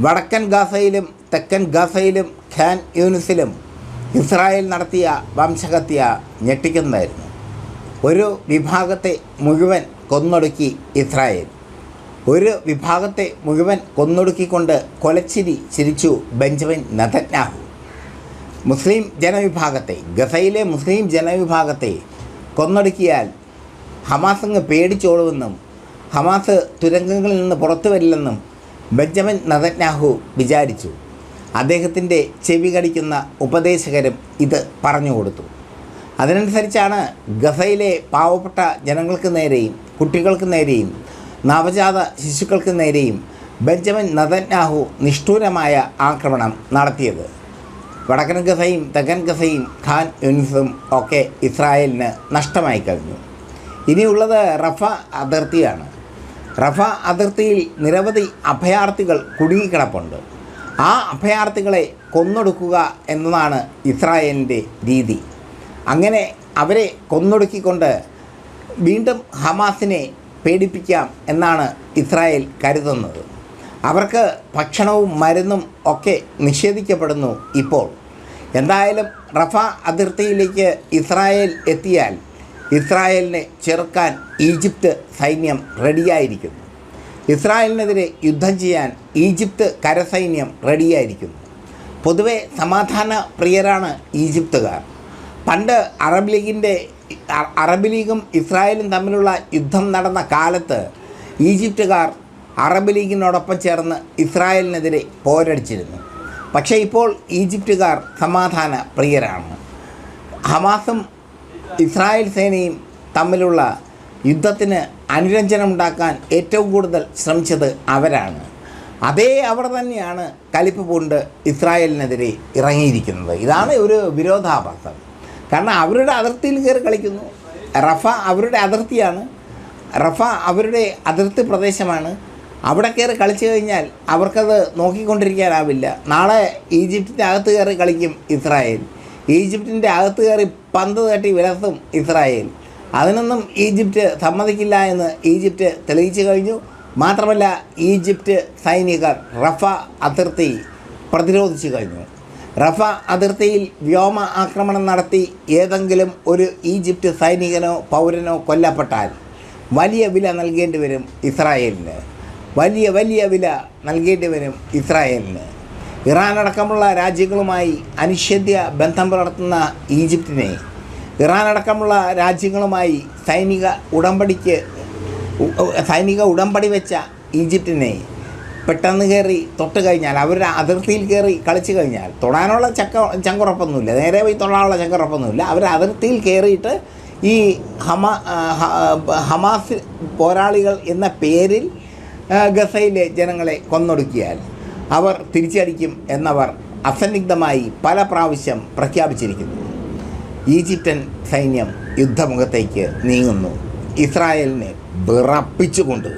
വടക്കൻ ഗാസയിലും തെക്കൻ ഗാസയിലും ഖാൻ യൂനിസിലും ഇസ്രായേൽ നടത്തിയ വംശഹത്യ ഞെട്ടിക്കുന്നതായിരുന്നു. ഒരു വിഭാഗത്തെ മുഴുവൻ കൊന്നൊടുക്കി ഇസ്രായേൽ. ഒരു വിഭാഗത്തെ മുഴുവൻ കൊന്നൊടുക്കിക്കൊണ്ട് കൊലച്ചിരി ചിരിച്ചു ബെഞ്ചമിൻ നതന്യാഹു. മുസ്ലിം ജനവിഭാഗത്തെ ഗസയിലെ മുസ്ലിം ജനവിഭാഗത്തെ കൊന്നൊടുക്കിയാൽ ഹമാസ് അങ്ങ് പേടിച്ചോളുമെന്നും ഹമാസ് തുരങ്കങ്ങളിൽ നിന്ന് പുറത്തു വരില്ലെന്നും ബെഞ്ചമിൻ നദജ്ഞാഹു വിചാരിച്ചു. അദ്ദേഹത്തിന്റെ ചെവി കടിക്കുന്ന ഉപദേശകരും ഇത് പറഞ്ഞു കൊടുത്തു. അതിനനുസരിച്ചാണ് ഗസയിലെ പാവപ്പെട്ട ജനങ്ങൾക്ക് നേരെയും കുട്ടികൾക്ക് നേരെയും നവജാത ശിശുക്കൾക്ക് നേരെയും ബെഞ്ചമിൻ നദന്യാഹു നിഷ്ഠൂരമായ ആക്രമണം നടത്തിയത്. വടക്കൻ ഗസയും തെക്കൻ ഗസയും ഖാൻ യൂനിസും ഒക്കെ ഇസ്രായേലിന് നഷ്ടമായി കഴിഞ്ഞു. ഇനിയുള്ളത് റഫ അതിർത്തിയാണ്. റഫ അതിർത്തിയിൽ നിരവധി അഭയാർത്ഥികൾ കുടുങ്ങിക്കിടപ്പുണ്ട്. ആ അഭയാർത്ഥികളെ കൊന്നൊടുക്കുക എന്നതാണ് ഇസ്രായേലിന്റെ രീതി. അങ്ങനെ അവരെ കൊന്നൊടുക്കിക്കൊണ്ട് വീണ്ടും ഹമാസിനെ പേടിപ്പിക്കാം എന്നാണ് ഇസ്രായേൽ കരുതുന്നത്. അവർക്ക് ഭക്ഷണവും മരുന്നും ഒക്കെ നിഷേധിക്കപ്പെടുന്നു ഇപ്പോൾ. എന്തായാലും റഫ അതിർത്തിയിലേക്ക് ഇസ്രായേൽ എത്തിയാൽ ഇസ്രായേലിനെ ചെറുക്കാൻ ഈജിപ്ത് സൈന്യം റെഡിയായിരിക്കുന്നു. ഇസ്രായേലിനെതിരെ യുദ്ധം ചെയ്യാൻ ഈജിപ്ത് കരസൈന്യം റെഡിയായിരിക്കുന്നു. പൊതുവെ സമാധാന പ്രിയരാണ് ഈജിപ്തുകാർ. പണ്ട് അറബ് ലീഗിന്റെ അറബ് ലീഗും ഇസ്രായേലും തമ്മിലുള്ള യുദ്ധം നടന്ന കാലത്ത് ഈജിപ്തുകാർ അറബ് ലീഗിനോടൊപ്പം ചേർന്ന് ഇസ്രായേലിനെതിരെ പോരടിച്ചിരുന്നു. പക്ഷേ ഇപ്പോൾ ഈജിപ്തുകാർ സമാധാന പ്രിയരാണ്. ഹമാസും ഇസ്രായേൽ സേനയും തമ്മിലുള്ള യുദ്ധത്തിന് അനുരഞ്ജനമുണ്ടാക്കാൻ ഏറ്റവും കൂടുതൽ ശ്രമിച്ചത് അവരാണ്. അതേ അവർ തന്നെയാണ് കലിപ്പ് പൂണ്ട് ഇസ്രായേലിനെതിരെ ഇറങ്ങിയിരിക്കുന്നത്. ഇതാണ് ഒരു വിരോധാഭാസം. കാരണം അവരുടെ അതിർത്തിയിൽ കയറി കളിക്കുന്നു. റഫ അവരുടെ അതിർത്തിയാണ്. റഫ അവരുടെ അതിർത്തി പ്രദേശമാണ്. അവിടെ കയറി കളിച്ചു കഴിഞ്ഞാൽ അവർക്കത് നോക്കിക്കൊണ്ടിരിക്കാനാവില്ല. നാളെ ഈജിപ്തിന്റെ അകത്ത് കയറി കളിക്കും ഇസ്രായേൽ. ഈജിപ്തിന്റെ അകത്ത് കയറി പന്ത് തട്ടി വിലസും ഇസ്രായേൽ. അതിനൊന്നും ഈജിപ്റ്റ് സമ്മതിക്കില്ല എന്ന് ഈജിപ്റ്റ് തെളിയിച്ചു കഴിഞ്ഞു. മാത്രമല്ല ഈജിപ്റ്റ് സൈനികർ റഫ അതിർത്തി പ്രതിരോധിച്ചു കഴിഞ്ഞു. റഫ അതിർത്തിയിൽ വ്യോമ ആക്രമണം നടത്തി ഏതെങ്കിലും ഒരു ഈജിപ്റ്റ് സൈനികനോ പൗരനോ കൊല്ലപ്പെട്ടാൽ വലിയ വില നൽകേണ്ടി വരും ഇസ്രായേലിന്. വലിയ വലിയ വില നൽകേണ്ടി വരും ഇസ്രായേലിന്. ഇറാൻ അടക്കമുള്ള രാജ്യങ്ങളുമായി അനിഷേധ്യ ബന്ധം പുലർത്തുന്ന ഈജിപ്തിനെ ഇറാൻ അടക്കമുള്ള രാജ്യങ്ങളുമായി സൈനിക ഉടമ്പടിക്ക് സൈനിക ഉടമ്പടി വെച്ച ഈജിപ്തിനെ പെട്ടെന്ന് കയറി തൊട്ട് കഴിഞ്ഞാൽ അവരുടെ അതിർത്തിയിൽ കയറി കളിച്ചു കഴിഞ്ഞാൽ തൊടാനുള്ള ചക്ക ചങ്കുറപ്പൊന്നുമില്ല. നേരെ പോയി തൊടാനുള്ള ചങ്കുറപ്പൊന്നുമില്ല. അവർ അതിർത്തിയിൽ കയറിയിട്ട് ഈ ഹമ ഹമാസ് പോരാളികൾ എന്ന പേരിൽ ഗസയിലെ ജനങ്ങളെ കൊന്നൊടുക്കിയാൽ അവർ തിരിച്ചടിക്കും എന്നവർ അസന്നിഗ്ധമായി പല പ്രാവശ്യം പ്രഖ്യാപിച്ചിരിക്കുന്നു. ഈജിപ്ഷ്യൻ സൈന്യം യുദ്ധമുഖത്തേക്ക് നീങ്ങുന്നു. ഇസ്രായേലിനെ വിറപ്പിച്ചുകൊണ്ട്